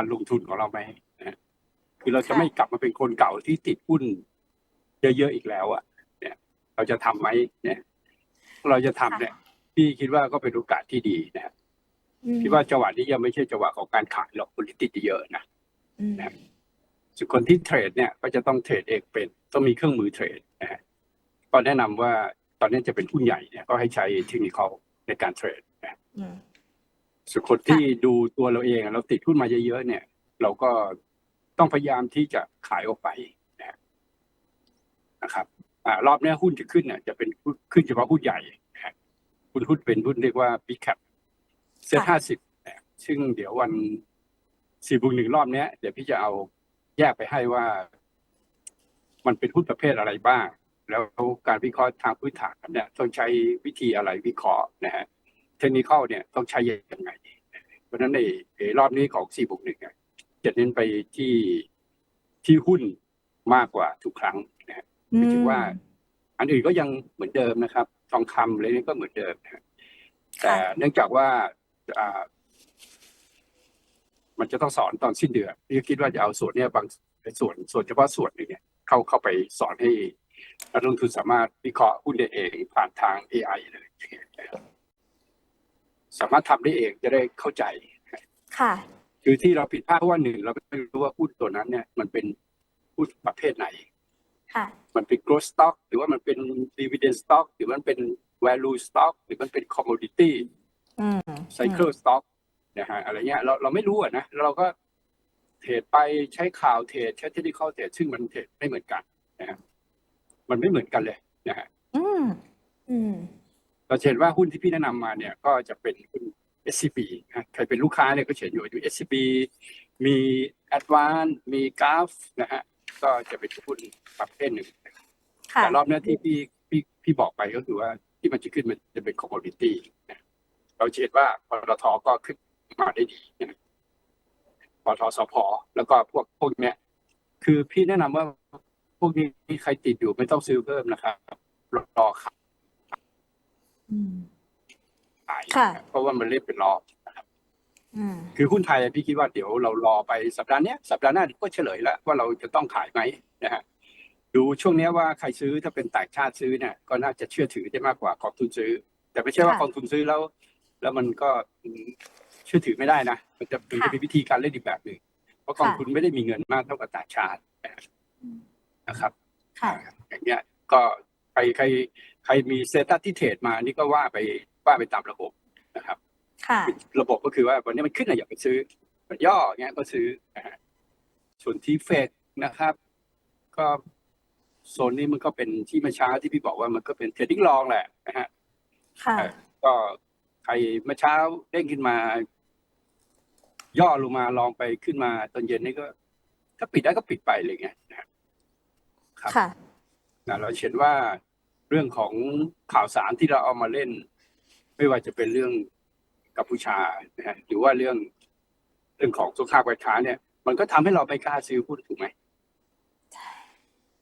การลงทุนของเราไหมนะฮะคือเราจะค่ะไม่กลับมาเป็นคนเก่าที่ติดหุ้นเยอะๆอีกแล้วอะ เนี่ย เราจะทำไหมเนี่ย เราจะทำเนี่ย พี่คิดว่าก็เป็นโอกาสที่ดีนะฮะอืมคิดว่าจังหวะนี้ยังไม่ใช่จังหวะของการขายหรอกคนที่ติดเยอะนะอืมนะครับส่วนคนที่เทรดเนี่ยก็จะต้องเทรดเองเป็น ต้องมีเครื่องมือเทรดนะฮะก็แนะนำว่าตอนนี้จะเป็นหุ้นใหญ่เนี่ยก็ให้ใช้เทคนิคในการเทรดนะอืม ส่วนคนที่ดูตัวเราเองเราติดหุ้นมาเยอะๆเนี่ย เราก็ต้องพยายามที่จะขายออกไปนะนะครับอ่ารอบเนี้ยหุ้นจะขึ้นเนี่ยจะเป็นหุ้นขึ้นเฉพาะหุ้นใหญ่นะฮะหุ้นหุ้นเป็นหุ้นเรียกว่า big cap เซ็ตห้าสิบซึ่งเดี๋ยววันสี่บุกหนึ่งรอบเนี้ยเดี๋ยวพี่จะเอาแยกไปให้ว่า มันเป็นหุ้นประเภทอะไรบ้าง แล้วการวิเคราะห์ทางพื้นฐานเนี่ยต้องใช้วิธีอะไรวิเคราะห์นะฮะ เทคนิคเนี่ยต้องใช้ยังไง เพราะฉะนั้นในในรอบนี้ของ4บวกหนึ่งเนี่ยจะเน้นไปที่ที่หุ้นมากกว่าทุกครั้งนะฮะหมายถึงว่า อันอื่นก็ยังเหมือนเดิมนะครับ ทองคำอะไรนี่ก็เหมือนเดิมนะฮะแต่เนื่องจากว่าอ่ามันจะต้องสอนตอนสิ้นเดือนพี่ก็คิดว่าจะเอาส่วนเนี้ยบางส่วนส่วนเฉพาะส่วนหนึ่งเนี่ยเข้าเข้าไปสอนให้นักลงทุนสามารถวิเคราะห์หุ้นได้เองผ่านทาง AI เลยอย่างเงี้ยนะครับ สามารถทำได้เองจะได้เข้าใจค่ะ คือที่เราผิดพลาดเพราะว่าหนึ่งเราไม่รู้ว่าหุ้นตัวนั้นเนี่ยมันเป็นหุ้นประเภทไหนค่ะมันเป็น growth stock หรือว่ามันเป็น dividend stock หรือมันเป็น value stock หรือมันเป็น commodity อืม cycle stock นะฮะอะไรเงี้ยเราเราไม่รู้อะนะแล้วเราก็เทรดไปใช้ข่าวเทรดใช้ technical เทรดซึ่งมันเทรดไม่เหมือนกันนะฮะมันไม่เหมือนกันเลยนะฮะอืมอืม เราจะเห็นว่าหุ้นที่พี่แนะนำมาเนี่ยก็จะเป็นหุ้น SCB นะใครเป็นลูกค้าเนี่ยก็เขียนอยู่อยู่ SCB มี Advance มี g r a f นะฮะก็จะเป็นหุ้นประเภทหนึ่งค่ะแต่รอบเนี้ยที่พี่พี่พี่บอกไปก็คือว่าที่มันจะขึ้นมันจะเป็น commodity นะเราจะเห็นว่าปตทก็ขึ้นมาได้ดีนะปตทสพแล้วก็พวกพวกเนี้ย คือพี่แนะนำว่าพวกนี้ใครติดอยู่ไม่ต้องซื้อเพิ่มนะครับรอขอื มายค่ะเพราะว่ามันเล่นเป็นรอบอืมคือหุ้นไทยพี่คิดว่าเดี๋ยวเรารอไปสัปดาห์เนี้ยสัปดาห์หน้าก็เฉลยแล้วว่าเราจะต้องขายไหมนะฮะดูช่วงเนี้ยว่าใครซื้อถ้าเป็นต่างชาติซื้อเนี่ยก็น่าจะเชื่อถือได้มากกว่ากองทุนซื้อ แต่ไม่ใช่ว่าค่ะกองทุนซื้อแล้ว แล้วมันก็อืมเชื่อถือไม่ได้นะมันจะมันค่ะจะมีวิธีการเล่นอีกแบบหนึ่งเพราะกองทุนไม่ได้มีเงินมากเท่ากับต่างชาตินะครับค่ะอย่างเงี้ยก็ใครใคร ใครมีเซตัสที่เทรดมานี่ก็ว่าไปว่าไปตามระบบนะครับค่ะระบบก็คือว่าวันนี้มันขึ้นอะอย่าไปซื้อมันย่ออย่างเงี้ยก็ซื้อนะฮะส่วนที่เฟดนะครับ ก็โซนนี้มันก็เป็นที่เมื่อเช้าที่พี่บอกว่ามันก็เป็นเทรดดิ้งลองแหละนะฮะค่ะเออก็ใครเมื่อเช้าเด้งขึ้นมา ย่อลงมาลองไปขึ้นมาตอนเย็นนี่ก็ ถ้าปิดได้ก็ปิดไปอะไรเงี้ยนะฮะครับค่ะนะเราเห็นว่า เรื่องของข่าวสารที่เราเอามาเล่น ไม่ว่าจะเป็นเรื่องกัมพูชานะฮะหรือว่าเรื่องเรื่องของสงครามการค้าเนี่ย มันก็ทำให้เราไม่กล้าซื้อหุ้นถูกไหม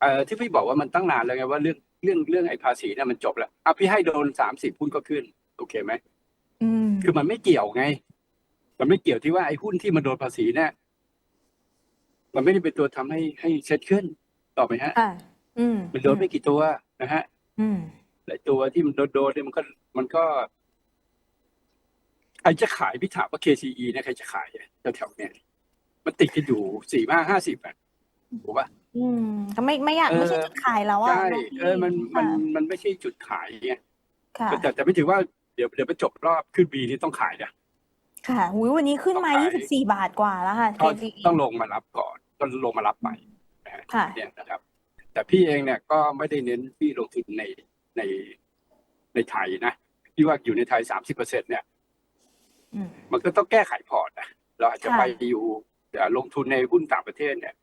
เอ่อที่พี่บอกว่ามันตั้งนานแล้วไงว่าเรื่องเรื่องเรื่องไอ้ภาษีเนี่ยมันจบแล้วอะพี่ให้โดนสามสิบหุ้นก็ขึ้น โอเคไหมอืมคือมันไม่เกี่ยวไง มันไม่เกี่ยวที่ว่าไอ้หุ้นที่มันโดนภาษีเนี่ยมันไม่ได้เป็นตัวทำให้ให้เซ็ตขึ้นต่อไปฮะค่ะอืมมันโดนไม่กี่ตัวนะฮะ อืมหลายตัวที่มันโดนโดนเนี่ยมันก็มันก็ใครจะขายพี่ถามว่า KCE เนี่ยใครจะขายอะแถวๆเนี่ยมันติดกันอยู่สี่ห้าห้าสิบอะถูกปะ อืม ก็ไม่ไม่อยากเออ ไม่ใช่จุดขายแล้วอะใช่น้งพี่เออมันมันค่ะมันไม่ใช่จุดขายไงค่ะ แต่แต่ไม่ถือว่าเดี๋ยวเดี๋ยวไปจบรอบขึ้นบีนี่ต้องขายนะ ค่ะหุยวันนี้ขึ้นมาต้องขาย 24 บาทกว่าแล้วค่ะต้อง KCE ต้องลงมารับก่อนก็ลงมารับไปนะฮะค่ะ เนี่ยนะครับ แต่พี่เองเนี่ยก็ไม่ได้เน้นที่ลงทุนในในในไทยนะพี่ว่าอยู่ในไทยสามสิบเปอร์เซ็นเนี่ยอืมมันก็ต้องแก้ไขพอร์ตนะเราอาจจะค่ะไปอยู่เอ่อลงทุนในหุ้นต่างประเทศเนี่ย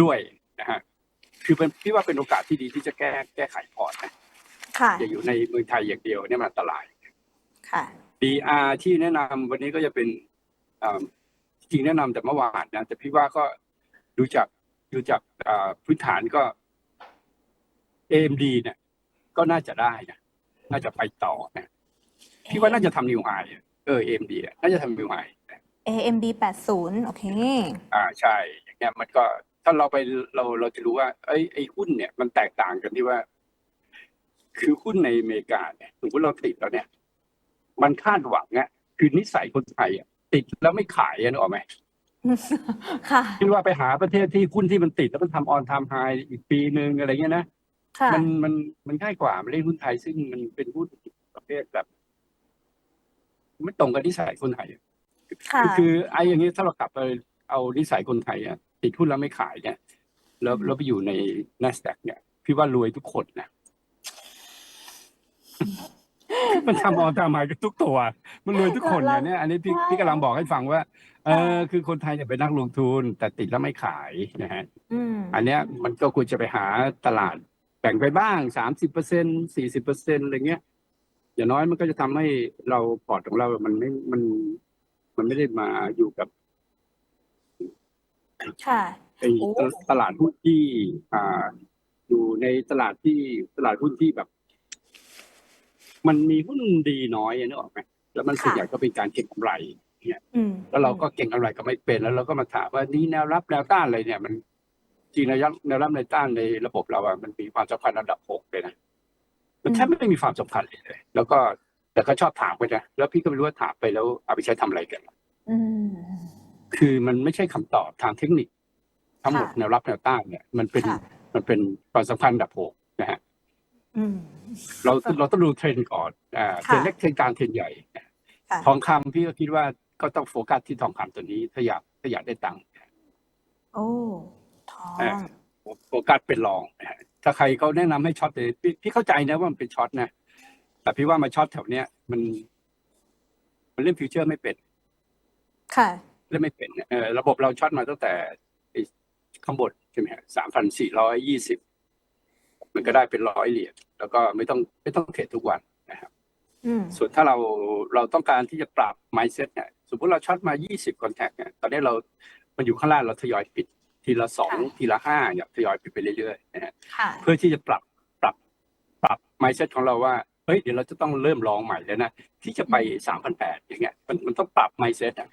ด้วยนะฮะคือเป็นพี่ว่าเป็นโอกาสที่ดีที่จะแก้แก้ไขพอร์ตนะค่ะอย่าอยู่ในเมืองไทยอย่างเดียวเนี่ยมันอันตรายค่ะ DR ที่แนะนำวันนี้ก็จะเป็นอ่าจริงแนะนำแต่เมื่อวานนะแต่พี่ว่าก็ดูจาก ดูจากอ่าพื้นฐานก็ AMD เนี่ย ก็น่าจะได้นะน่าจะไปต่อนะพี่ว่าน่าจะทำนิวไฮเออ AMD อะน่าจะทำนิวไฮ AMD แปดศูนย์โอเค อ่าใช่อย่างเงี้ยมันก็ถ้าเราไปเราเราจะรู้ว่าไอ้ไอ้หุ้นเนี่ยมันแตกต่างกันที่ว่า คือหุ้นในอเมริกาเนี่ยสมมติเราติดแล้วเนี่ย มันคาดหวังเนี่ยคือนิสัยคนไทยอะติดแล้วไม่ขายอะนึกออกไหม ค่ะคิดว่าไปหาประเทศที่หุ้นที่มันติดแล้วมันทำออนไทม์ไฮอีกปีหนึ่งอะไรเงี้ยนะ ค่ะ มันมันมันง่ายกว่ามาเล่นหุ้นไทยซึ่งมันเป็นหุ้นประเภทแบบไม่ตรงกับนิสัยคนไทยอะค่ะ คือคือไอ้อย่างนี้ถ้าเรากลับไปเอานิสัยคนไทยอะติดหุ้นแล้วไม่ขายเนี่ยแล้วอืมแล้วไปอยู่ใน n a s d a q เนี่ย พี่ว่ารวยทุกคนนะ มันทำออนไทม์ไฮกันทุกตัว มันรวยทุกคนนะเนี่ยอันนี้พี่พี่กำลังบอกให้ฟังว่า เออคือคนไทยเนี่ยเป็นนักลงทุนแต่ติดแล้วไม่ขายนะฮะอืมอันเนี้ยมันก็ควรจะไปหาตลาดแบ่งไปบ้างสามสิบเปอร์เซ็นสี่สิบเปอร์เซ็นอะไรเงี้ยอย่างน้อยมันก็จะทำให้เราพอร์ตของเรา มันไม่มัน มันไม่ได้มาอยู่กับค่ะไอ้โอ้ตตลาดหุ้นที่ อ่า อยู่ในตลาดที่ตลาดหุ้นที่แบบ มันมีหุ้นดีน้อยอะนึกออกไหมแล้วมันส่วนใหญ่ก็เป็นการเก็งกำไรอืมแล้วเราก็เก่งกำไรก็ไม่เป็นแล้วเราก็มาถามว่านี่แนวรับแนวต้านอะไรเนี่ย มันจริงแนวรับแนวรับแนวต้านในระบบเราอะมันมีความสำคัญระดับหกเลยนะมันแทบไม่มีความสำคัญเลยเลยแล้วก็แต่ก็ชอบถามไปนะแล้วพี่ก็ไม่รู้ว่าถามไปแล้วเอาไปใช้ทำอะไรกันอืมคือมันไม่ใช่คำตอบทางเทคนิค ทั้งหมดค่ะแนวรับแนวต้านเนี่ย มันเป็นค่ะมันเป็นความสำคัญระดับหกนะฮะอืม เราเราต้องดูเทรนด์ก่อนอ่าเทรนด์เล็กเทรนด์กลางเทรนด์ใหญ่ค่ะทองคำพี่ก็คิดว่าก็ต้องโฟกัสที่ทองคำตัวนี้ ถ้าอยากถ้าอยากได้ตังค์โอ้ทองเออโฟกัสเป็นรองนะฮะถ้าใครเขาแนะนำให้ช็อตเลยพี่พี่เข้าใจนะว่ามันเป็นช็อตนะแต่พี่ว่ามาช็อตแถวเนี้ยมันมันเล่นฟิวเจอร์ไม่เป็น ค่ะเล่นไม่เป็นเออระบบเราช็อตมาตั้งแต่ไอ้ข้างบนใช่ไหมฮะสามพันสี่ร้อยยี่สิบ มันก็ได้เป็นร้อยเหรียญแล้วก็ไม่ต้องไม่ต้องเทรดทุกวันนะครับอืมส่วนถ้าเราเราต้องการที่จะปรับ mindset เนี่ยสมมติเราช็อตมา 20 contact เนี่ยตอนนี้เรา มันอยู่ข้างล่างเราทยอยปิด ทีละสองทีละห้าเนี่ยทยอยปิดไปเรื่อยๆนะฮะค่ะเพื่อที่จะปรับปรับปรับ mindset ของเราว่าเฮ้ยเดี๋ยวเราจะต้องเริ่มลองใหม่แล้วนะที่จะไปสามพันแปดอย่างเงี้ยมันมันต้องปรับ mindset อะ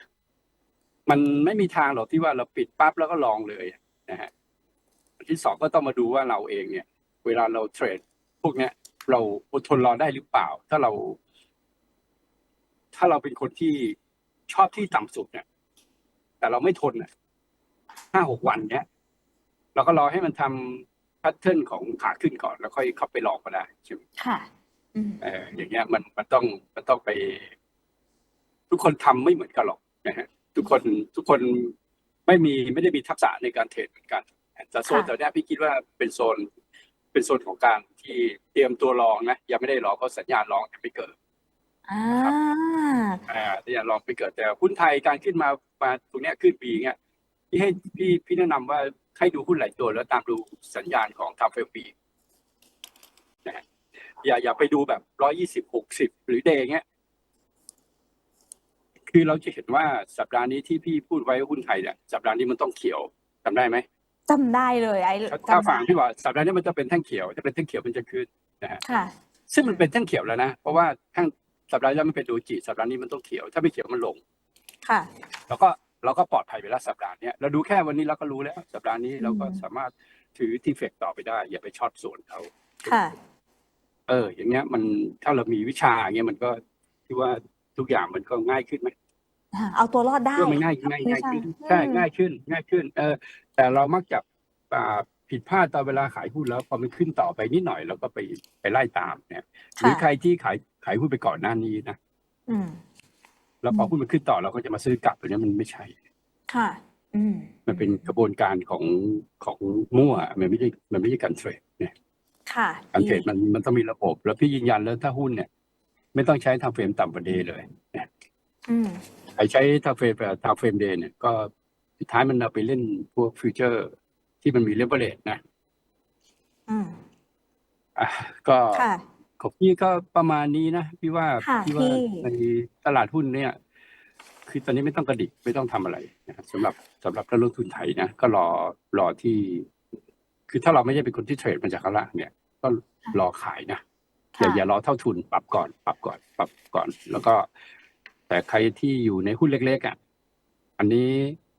มันไม่มีทางหรอกที่ว่าเราปิดปั๊บแล้วก็ลองเลยนะฮะอันที่สองก็ต้องมาดูว่าเราเองเนี่ย เวลาเราเทรด พวกเนี้ย เราอดทนรอได้หรือเปล่า ถ้าเรา ถ้าเราเป็นคนที่ชอบที่ต่ำสุดเนี่ย แต่เราไม่ทนอะห้าหกวันเนี้ยเราก็รอให้มันทำแพทเทิร์นของขาขึ้นก่อนแล้วค่อยเข้าไปลองก็ได้ใช่ไหมค่ะอืมเอออย่างเงี้ยมันมันต้องมันต้องไป ทุกคนทำไม่เหมือนกันหรอกนะฮะทุกคนทุกคนไม่มีไม่ได้มีทักษะในการเทรดเหมือนกันแต่โซนค่ะแถวเนี้ยพี่คิดว่าเป็นโซน เป็นโซนของการที่เตรียมตัวลองนะยังไม่ได้ลองเพราะสัญญาณลองยังไม่เกิดอ่าอ่าสัญญาณลองไม่เกิดแต่หุ้นไทยการขึ้นมามาตรงเนี้ยขึ้นปีเงี้ยพี่ให้พี่พี่แนะนำว่าให้ดูหุ้นหลายตัวแล้วตามดูสัญญาณของทำเฟลปีนะฮะอย่าอย่าไปดูแบบร้อยี่สิบหกสิบหรือเดย์เงี้ยคือเราจะเห็นว่าสัปดาห์นี้ที่พี่พูดไว้ว่าหุ้นไทยเนี่ยสัปดาห์นี้มันต้องเขียวจำได้ไหม จำได้เลยไอ้ถ้าจำถ้าได้ฟังพี่ว่าสัปดาห์นี้มันจะเป็นแท่งเขียวถ้าเป็นแท่งเขียวมันจะขึ้นนะฮะค่ะ ซึ่งมันเป็นแท่งเขียวแล้วนะเพราะว่าแท่งสัปดาห์ที่แล้วมันเป็นโดจิสัปดาห์นี้มันต้องเขียว ถ้าไม่เขียวมันลง ค่ะ แล้วก็เราก็ปลอดภัยไปแล้วสัปดาห์เนี้ยเราดูแค่วันนี้เราก็รู้แล้วสัปดาห์นี้เราก็อืม สามารถถือที่เฟกต่อไปได้ อย่าไปช็อตส่วนเขาค่ะ เออ อย่างเงี้ยมันถ้าเรามีวิชาอย่างเงี้ยมันก็ที่ว่าทุกอย่างมันก็ง่ายขึ้นไหมอ่า เอาตัวรอดได้ก็มันง่ายง่ายง่ายขึ้นอืมใช่ง่ายขึ้น ง่ายขึ้น เออ แต่เรามักจะอ่าผิดพลาดตอนเวลาขายหุ้นแล้วพอมันขึ้นต่อไปนิดหน่อยเราก็ไปไปไล่ตามเนี่ย หรือใครที่ขายขายหุ้นไปก่อนหน้านี้นะอืมแล้วพออืมหุ้นมันขึ้นต่อเราก็จะมาซื้อกลับตัวเนี้ยมันไม่ใช่ ค่ะ อืมมันเป็นกระบวนการของของมั่วมันไม่ใช่มันไม่ใช่การเทรดเนี่ยค่ะการเทรดมันมันต้องมีระบบ แล้วพี่ยืนยันแล้วถ้าหุ้นเนี่ย ไม่ต้องใช้ทำเฟรมต่ำกว่าเดย์เลยนะอืม ใครใช้ทำเฟรมแบบทำเฟรมเดย์เนี่ยก็สุดท้ายมันเอาไปเล่นพวกฟิวเจอร์ ที่มันมีเลเวลเลตนะอืมอะก็ค่ะของพี่ก็ประมาณนี้นะพี่ว่าค่ะพี่ว่าพี่ในตลาดหุ้นเนี่ย คือตอนนี้ไม่ต้องกระดิกไม่ต้องทำอะไรนะสำหรับสำหรับนักลงทุนไทยนะก็รอรอที่ คือถ้าเราไม่ใช่เป็นคนที่เทรดมาจากข้างล่างเนี่ย ก็รอขายนะอย่าค่ะอย่ารอเท่าทุนปรับก่อน ปรับก่อน ปรับก่อน แล้วก็ แต่ใครที่อยู่ในหุ้นเล็กๆอะอันนี้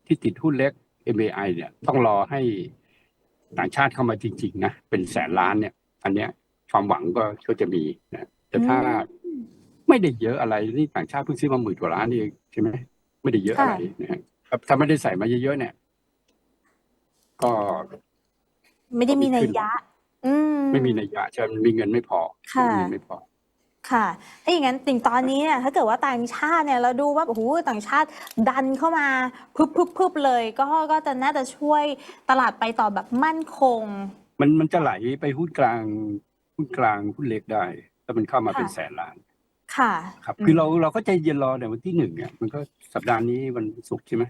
ที่ติดหุ้นเล็ก MAI เนี่ยต้องรอให้ต่างชาติเข้ามาจริง ๆ นะ เป็นแสนล้านเนี่ย อันเนี้ยความหวังก็ก็จะมีนะแต่ถ้าอืมไม่ได้เยอะอะไรนี่ต่างชาติเพิ่งซื้อมาหมื่นกว่าล้านเองใช่ไหมไม่ได้เยอะอะไรนะฮะครับถ้าไม่ได้ใส่มาเยอะๆเนี่ย ก็ ไม่ได้มีนัยยะ อืมไม่มีนัยยะใช่ไหมมันมีเงินไม่พอค่ะมีเงินไม่พอ ค่ะ ถ้าอย่างนั้นติ่งตอนนี้เนี่ยถ้าเกิดว่าต่างชาติเนี่ยเราดูว่าโอ้โหต่างชาติดันเข้ามาพึบพึบพึบเลย ก็ก็จะน่าจะช่วยตลาดไปต่อแบบมั่นคง มันมันจะไหลไปหุ้นกลางหุ้นกลางหุ้นเล็กได้ถ้ามันเข้ามาค่ะเป็นแสนล้าน ค่ะ ครับอืมคือเราเราก็ใจเย็นรอในวันที่หนึ่งเนี่ยมันก็สัปดาห์นี้วันศุกร์ใช่ไหม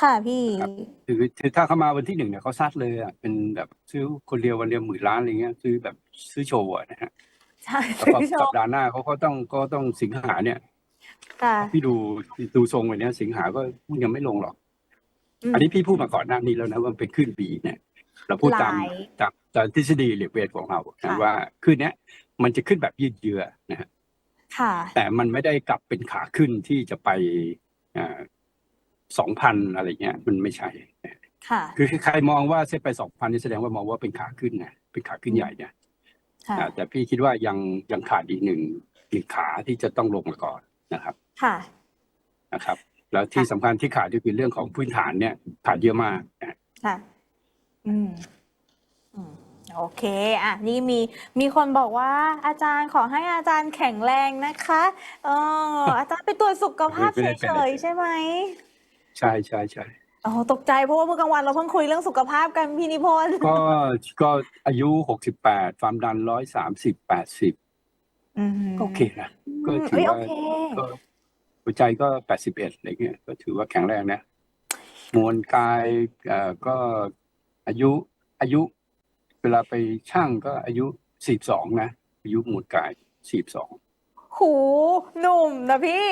ค่ะพี่ครับคือคือถ้าเข้ามาวันที่หนึ่งเนี่ยเขาซัดเลยอะเป็นแบบซื้อคนเดียววันเดียวหมื่นล้านอะไรเงี้ยซื้อแบบซื้อโชว์อะนะฮะ ใช่แล้วก็พี่ชสัมปดาห์หน้าเขาก็ต้องก็ต้องสิงหาเนี่ยค่ะ พี่ดูดูทรงไปเนี้ยสิงหาก็หุ้นยังไม่ลงหรอกมอันนี้พี่พูดมาก่อนหน้านี้แล้วนะว่ามันเป็นขึ้นปีเนี่ย เราพูดตามหลาย ตามตามทฤษฎีเหลียกเวทของเราค่ะ นะว่าขึ้นเนี้ยมันจะขึ้นแบบยืดเยื้อนะฮะค่ะ แต่มันไม่ได้กลับเป็นขาขึ้นที่จะไปสองพันอะไรเงี้ย มันไม่ใช่ค่ะ คือใครมองว่าเซ็ตไปสองพันนี่แสดงว่ามองว่าเป็นขาขึ้นนะเป็นขาขึ้นใหญ่เนี่ยค่ะอ่า แต่พี่คิดว่ายังยังขาดอีกหนึ่งหนึ่งขาที่จะต้องลงมาก่อนนะครับ ค่ะนะครับ แล้วที่สำคัญที่ขาดก็คือเรื่องของพื้นฐานเนี่ยขาดเยอะมากนะค่ะ อืมอืมโอเค อะ นี่มี มีคนบอกว่าอาจารย์ขอให้อาจารย์แข็งแรงนะคะ เอออาจารย์ไปตรวจสุขภาพเฉยๆใช่ไหม ใช่ใช่ใช่ อ๋อตกใจเพราะว่าเมื่อกลางวันเราเพิ่งคุยเรื่องสุขภาพกันพี่นิพนธ์ก็ก็อายุหกสิบแปดความดันร้อยสามสิบแปดสิบอืมก็โอเคนะก็ถือเอ้ยโอว่าเคก็หัวใจก็แปดสิบเอ็ดอะไรเงี้ยก็ถือว่าแข็งแรงนะมวลกายเอ่อก็อายุอายุ เวลาไปช่างก็อายุสี่สองนะอายุมวลกายสี่สองหูหนุ่มนะพี่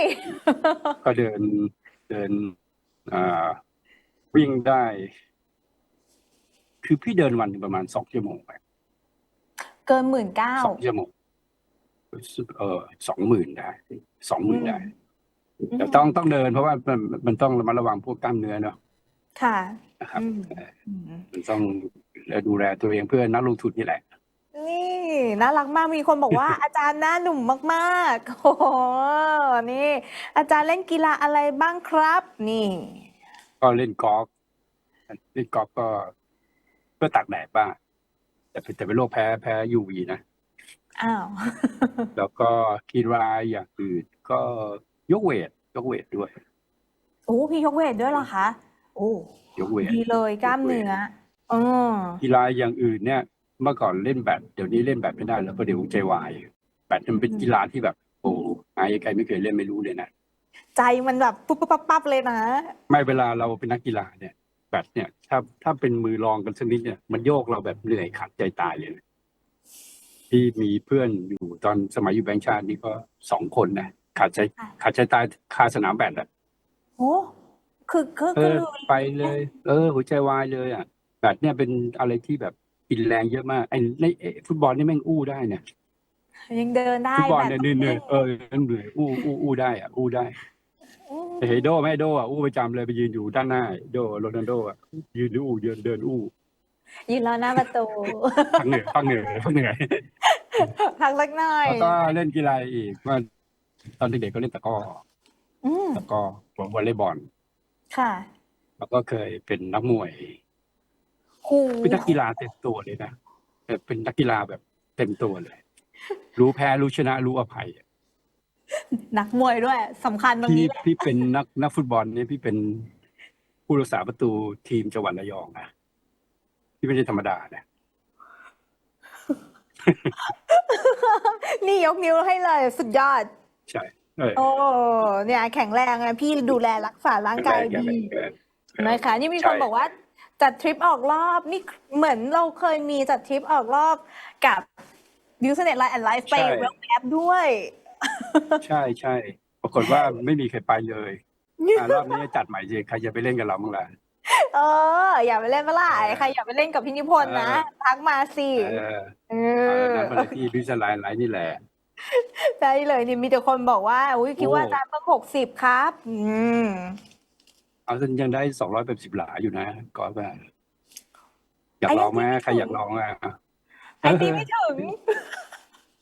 ก็เดินเดินอ่า วิ่งได้ คือพี่เดินวันหนึ่งประมาณสองชั่วโมงไปเกินหมื่นเก้าสองชั่วโมงเออสองหมื่นได้สองหมื่นได้แต่ต้องต้องเดินเพราะว่ามันมันต้องระมัดระวังพวกกล้ามเนื้อเนาะค่ะนะครับอืมเอ่ออืมมันต้องดูแลตัวเองเพื่อนักลงทุนนี่แหละ นี่น่ารักมากมีคนบอกว่า อาจารย์หน้าหนุ่มมากๆโอ้โหนี่ อาจารย์เล่นกีฬาอะไรบ้างครับ นี่ ก็เล่นกอล์ฟเล่นกอล์ฟก็เพื่อตากแดดบ้างแต่เป็นแต่เป็นโรคแพ้แพ้ยูวีนะอ้าวแล้วก็กีฬาอย่างอื่นก็ยกเวทยกเวทด้วยโอ้พี่ยกเวทด้วยเหรอคะโอ้ยกเวทดีเลยกล้ามเนื้อเออกีฬาอย่างอื่นเนี่ย เมื่อก่อนเล่นแบดเดี๋ยวนี้เล่นแบดไม่ได้แล้วเพราะเดี๋ยวหัวใจวายแบดมันเป็นกีฬาที่แบบ โอ้ไอ้ใครไม่เคยเล่นไม่รู้เลยนะ ใจมันแบบปุ๊บปั๊บปั๊บปั๊บเลยนะ ไม่เวลาเราเป็นนักกีฬาเนี่ยแบดเนี่ย ถ้าถ้าเป็นมือรองกันสักนิดเนี่ย มันโยกเราแบบเหนื่อยขาดใจตายเลยนะที่มีเพื่อนอยู่ตอนสมัยอยู่แบงค์ชาตินี่ก็สองคนนะขาดใจค่ะ ขาดใจตายคาสนามแบดอะโอ้คือคือเอคืออไปเลย เออ หัวใจวายเลยอะแบดเนี่ยเป็นอะไรที่แบบกินแรงเยอะมากไอ้ในเอ้ฟุตบอลนี่แม่งอู้ได้เนี่ย ยังเดินได้ฟุตบอลแบบเนี่ยเหนื่อยๆเออเหนื่อยอู้อู้อู้ได้อะอู้ได้อืมแต่เฮโดไม่โดอะอู้ประจำเลยไปยืนอยู่ด้านหน้าโดโรนัลโดอะยืนอู้เดินเดินอู้ยืนรอหน้าประตูพักเหนื่อยพักเหนื่อยพักเหนื่อยพักสักหน่อยแล้วก็เล่นกีฬาอีกว่าตอนเด็กๆก็เล่นตะกร้ออืมตะกร้อวอลเลย์บอลค่ะ แล้วก็เคยเป็นนักมวยหูเป็นนักกีฬาเต็มตัวเลยนะแต่เป็นนักกีฬาแบบเต็มตัวเลย รู้แพ้รู้ชนะรู้อภัยนักมวยด้วยสำคัญตรงพี่นี้แหละพี่เป็นนักนักฟุตบอลเนี่ยพี่เป็นผู้รักษาประตูทีมจังหวัดระยองนะพี่ไม่ใช่ธรรมดานะนี่ยกนิ้วให้เลยสุดยอด ใช่เออโอ้เนี่ยแข็งแรงไงพี่ดูแลรักษาร่างกายแข็งดีแรงแข็งแรง นะคะนี่มีคนใช่ บอกว่าจัดทริปออกรอบนี่เหมือนเราเคยมีจัดทริปออกรอบกับ ยูสเน็ตไลน์แอนไลฟ์ไปเวลแอปด้วย ใช่ใช่ปรากฏว่าไม่มีใครไปเลยอะรอบนี้จัดใหม่สิใครจะไปเล่นกับเราบ้างล่ะ เออ อย่าไปเล่นเมื่อไหร่เออใครอย่าไปเล่นกับพี่นิพนธ์นะเออ ทักมาสิเออเอเอออ นั้นมาที่บิสไลน์ไลน์นี่แหละ ได้เลยนี่มีแต่คนบอกว่าอุ้ยคิดว่าโอ้ อาจารย์เพิ่งหกสิบครับ อืม เอาจนยังได้สองร้อยแบบสิบหลาอยู่นะก็แบบอยากลองไหมใครอยากลองอะไอตีไม่ถึง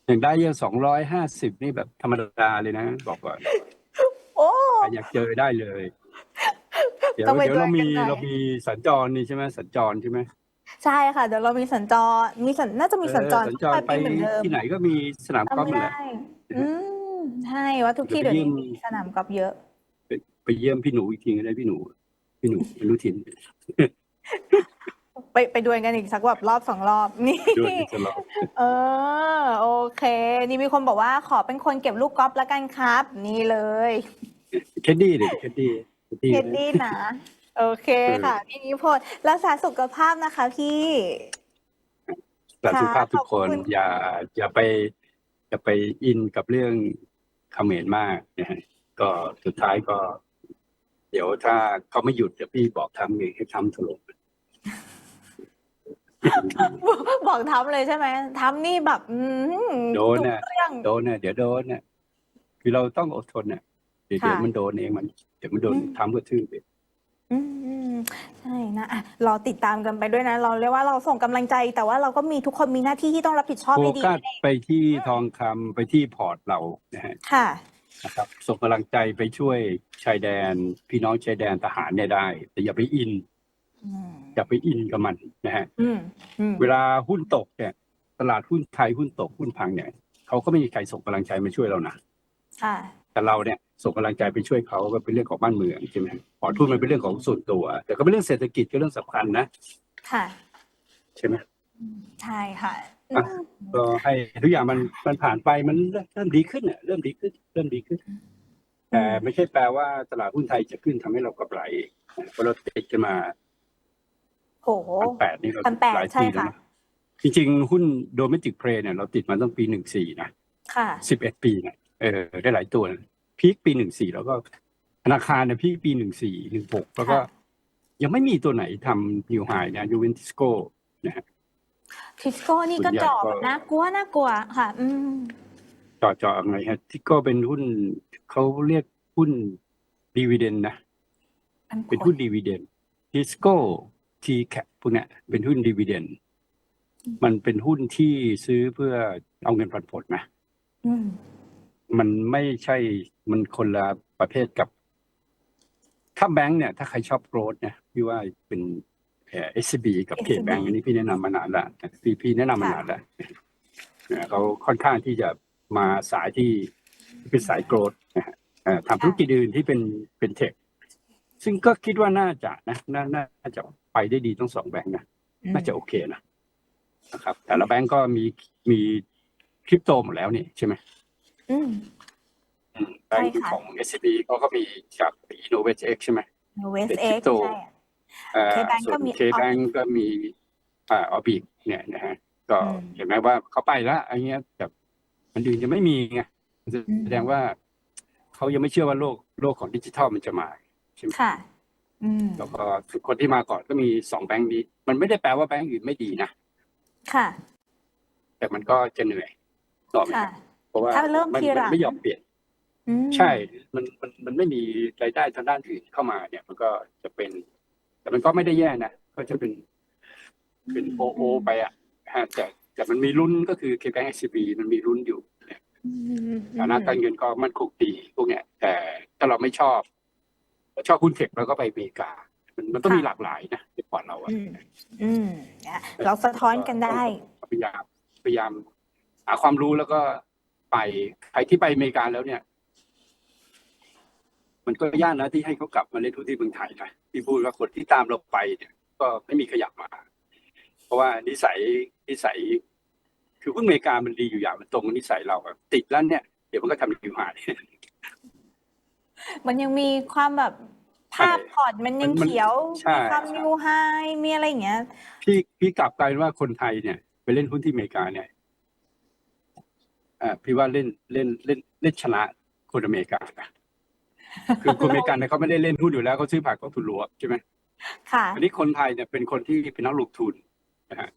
อย่างได้ยังสองร้อยห้าสิบนี่แบบธรรมดาเลยนะ บอกก่อนโอ้ใครอยากเจอได้เลย เดี๋ยวต้องไปเดี๋ยวเรามีด้วยกันหน่อย เรามีสัญจรนี่ใช่ไหมสัญจรใช่ไหมใช่ค่ะ เดี๋ยวเรามีสัญจรมีสัญน่าจะมีสัญจรเออสัญทุกจรปลายไปปีเหมือนเดิมที่ไหนก็มีสนามกอจำล์ฟไม่นี่แหละ ได้ อืมใช่ว่าทุกที่เดี๋ยวนี้เดี๋ยวไปเยี่ยมมีสนามกอล์ฟเยอะไปไปเยี่ยมพี่หนูอีกทีก็ได้พี่หนู พี่หนูอนุทิน ไปไปดวลกันอีกสักแบบรอบสองรอบนี่ ด้วยตลอดเออ โอเค นี่มีคนบอกว่าขอเป็นคนเก็บลูกกอล์ฟแล้วกันครับ นี่เลยแคดดี้เด็กแคดดี้แคดดี้เท็ดดี้นะ โอเคค่ะพี่นิพนธ์รักษาสุขภาพนะคะพี่แต่สุขภาพทุกคนขอบคุณ อย่าอย่าไปอย่าไปอินกับเรื่องเขมรมากนะฮะก็สุดท้ายก็ เดี๋ยวถ้าเขาไม่หยุดเดี๋ยวพี่บอกทำเองให้ทำถล่ม บอกทำเลยใช่ไหมทำนี่แบบอืมโดนน่ะทุกเรื่องโดนเนี่ยเดี๋ยวโดนเนี่ยคือเราต้องอดทนเนี่ยเดี๋ยวค่ะเดี๋ยวมันโดนเองมัน เดี๋ยวมันโดนอืมทำกระทืบเองอืมอืมใช่นะอะรอติดตามกันไปด้วยนะ เราเรียกว่าเราส่งกำลังใจ แต่ว่าเราก็มีทุกคนมีหน้าที่ที่ต้องรับผิดชอบโฟให้ดีกัสไปที่ทองคำไปที่พอร์ตเรานะฮะค่ะนะครับส่งกำลังใจไปช่วยชายแดน พี่น้องชายแดนทหารเนี่ยได้ แต่อย่าไปอิน อืมอย่าไปอินกับมันนะฮะอืมอืมเวลาหุ้นตกเนี่ย ตลาดหุ้นไทยหุ้นตกหุ้นพังเนี่ยเขาก็ไม่มีใครส่งกำลังใจมาช่วยเรานะค่ะแต่เราเนี่ยส่งกำลังใจไปช่วยเขาก็เป็นเรื่องของบ้านเมืองใช่ไหมพอร์ตหุ้นมันเป็นเรื่องของส่วนตัว แต่ก็เป็นเรื่องเศรษฐกิจก็เรื่องสำคัญนะค่ะ ใช่ไหมอืมใช่ค่ะอะก็ให้ทุกอย่างมันมันผ่านไปมันเริ่มดีขึ้นเนี่ยเริ่มดีขึ้น เริ่มดีขึ้น แต่ไม่ใช่แปลว่าตลาดหุ้นไทยจะขึ้นทำให้เรากำไรเพราะเราติดกันมาโห พันแปดนี่เราพันแปดหลายใช่ปีแล้วค่ะนะจริงๆ หุ้นโดเมจิกเพลเนี่ยเราติดมาตั้งปีหนึ่งสี่นะค่ะสิบเอ็ดปีเนี่ยเออได้หลายตัวนะพีคปีหนึ่งสี่แล้วก็ธนาคารเนี่ยพีคปีหนึ่งสี่หนึ่งหกแล้วก็ค่ะยังไม่มีตัวไหนทำนิวไฮนะยูเวนติสโกนะฮะทิสโก้นี่ก็ส่วนใหญ่จอบก็น่ากลัวน่ากลัวค่ะ อืมจอจอไงฮะที่ก็เป็นหุ้นเขาเรียกหุ้นดีเวเดนนะ เป็นหุ้นดีเวเดนทิสโก้ ทีแคปพวกเนี้ยเป็นหุ้นดีเวเดนมันเป็นหุ้นที่ซื้อเพื่อเอาเงินปันผลนะอืมมันไม่ใช่มันคนละประเภทกับ ถ้าแบงค์เนี่ยถ้าใครชอบโกรดเนี่ยพี่ว่าเป็นเอ่อ SCB กับ K SCB Bank อันนี้พี่แนะนำมานานแล้วพี่พี่แนะนำมานานแล้วเนี่ยเขาค่อนข้างที่จะมาสายที่เป็นสายโกรดนะฮะเอ่อทำธุรกิจอื่นที่เป็นเป็นเทค ซึ่งก็คิดว่าน่าจะนะน่าน่าจะไปได้ดีทั้งสองแบงค์นะน่าจะโอเคนะนะครับ แต่ละแบงก์ก็มีมีคริปโตหมดแล้วนี่ใช่ไหมอืมอืมแบงก์ใช่ค่ะของ SCB เขาก็มีจาก InnovateX ใช่ไหมเวสเป็นเอ็ก crypto ใช่อะเอ่อ K-Bank ส่วก็นมี K-Bank ก็มีอ่าออบิกเนี่ยนะฮะก็อืมเห็นไหมว่าเขาไปแล้วอันเงี้ยแบบมันอื่นยังไม่มีไงอืมแสดงว่าเขายังไม่เชื่อว่าโลกโลกของดิจิทัลมันจะมา ใช่ไหมค่ะ อืมแล้วก็คนที่มาก่อนก็มีสองแบงก์นี้ มันไม่ได้แปลว่าแบงก์อื่นไม่ดีนะ ค่ะ แต่มันก็จะเหนื่อยต่อไหมค่ะ เพราะว่าถ้าเริ่มมันทีหลัมันงไม่ยอมเปลี่ยน อืมใช่ มัน มัน มันไม่มีรายได้ทางด้านอื่นเข้ามาเนี่ย มันก็จะเป็น แต่มันก็ไม่ได้แย่นะ ก็จะเป็นเป็นโอโอไปอะฮะแต่แต่มันมีรุ่นก็คือเคแบงเอชบีมันมีรุ่นอยู่เนี่ยอืมฐานะการเงินก็มันคงดีพวกเนี้ย แต่ถ้าเราไม่ชอบเรา ชอบหุ้นเทคเราก็ไปอเมริกา มันมันต้องมีหลากหลายนะในพอร์ตเราอะอืมอืมอะเราสะท้อนกันได้พยายามพยายามหาความรู้แล้วก็ไปใครที่ไปอเมริกาแล้วเนี่ย มันก็ยากนะที่ให้เขากลับมาเล่นทุนที่เมืองไทยนะที่พูดว่าคนที่ตามเราไปเนี่ย ก็ไม่มีขยับมา เพราะว่านิสัยนิสัย คือหุ้นอเมริกามันดีอยู่อย่างมันตรงกับนิสัยเราแบบติดแล้วเนี่ยเดี๋ยวมันก็ทำนิวไฮ มันยังมีความแบบภาพใช่พอร์ตมันยังมันมันเขียวใช่มีความใช่นิวไฮมีอะไรอย่างเงี้ยพี่พี่กลับกลายเป็นว่าคนไทยเนี่ย ไปเล่นหุ้นที่อเมริกาเนี่ยอ่าพี่ว่าเล่นเล่นเล่นเล่นชนะคนอเมริกานะคือคนอเมริกันเนี่ยเขาไม่ได้เล่นหุ้นอยู่แล้วเขาซื้อผ่านกองทุนรวมใช่ไหมค่ะอันนี้คนไทยเนี่ยเป็นคนที่เป็นนักลงทุนนะฮะ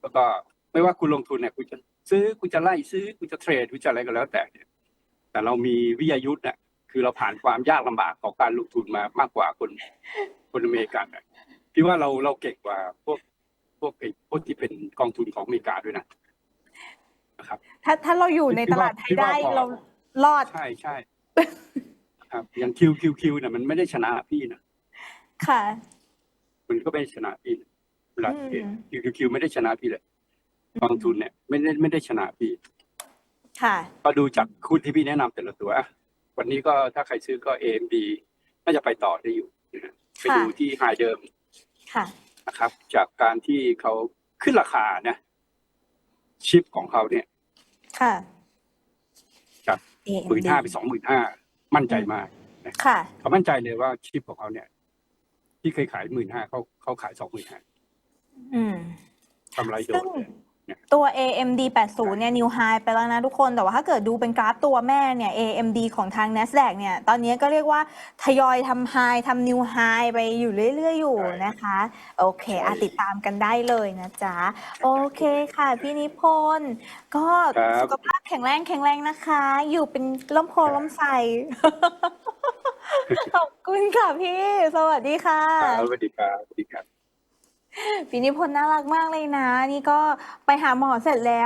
แล้วก็ไม่ว่าคุณลงทุนเนี่ยคุณจะซื้อคุณจะไล่ซื้อคุณจะเทรดคุณจะอะไรก็แล้วแต่เนี่ยแต่เรามีวิทยายุทธ์เนี่ย คือเราผ่านความยากลำบากของการลงทุนมามากกว่าคนคนอเมริกันอะพี่ว่าเราเราเก่งกว่าพวกพวกไอ้พวกที่เป็นกองทุนของอเมริกาด้วยนะนะครับ ถ้าถ้าเราอยู่ในตลาดไทยได้พี่ว่าพอเรารอดใช่ใช่ครับอย่างคิวคิวคิวเนี่ยมันไม่ได้ชนะพี่นะค่ะ มันก็ไม่ได้ชนะพี่นะเวลาอืมคิวคิวคิวไม่ได้ชนะพี่เลยกองทุนเนี่ย ไม่ได้ไม่ได้ชนะพี่ค่ะก็ดูจากหุ้นที่พี่แนะนำแต่ละตัวอะ วันนี้ก็ถ้าใครซื้อก็ AMD น่าจะไปต่อได้อยู่นะฮะไปดูที่ไฮเดิมค่ะนะครับ จากการที่เขาขึ้นราคานะชิปของเขาเนี่ย ค่ะจาก AMD หมื่นห้าไปสองหมื่นห้ามั่นใจมากค่ะเขามั่นใจเลยว่าชิปของเขาเนี่ย ที่เคยขายหมื่นห้าเขาเขาขายสองหมื่นห้าอืมกำไรโดซึ่ดงเลย ตัว AMD 80 เนี่ย new high ไปแล้วนะทุกคน แต่ว่าถ้าเกิดดูเป็นกราฟตัวแม่เนี่ย AMD ของทาง NASDAQ เนี่ย ตอนนี้ก็เรียกว่าทยอยทำ high ทำ new high ไปอยู่เรื่อย ๆ อยู่นะคะ โอเคอะติดตามกันได้เลยนะจ๊ะ โอเคค่ะ พี่นิพนธ์ก็ครับสุขภาพแข็งแรงแข็งแรงนะคะ อยู่เป็นล่มโพล่มใสขอบคุณค่ะพี่ สวัสดีค่ะครับสวัสดีครับสวัสดีครับ พี่นิพนธ์น่ารักมากเลยนะ นี่ก็ไปหาหมอเสร็จแล้ว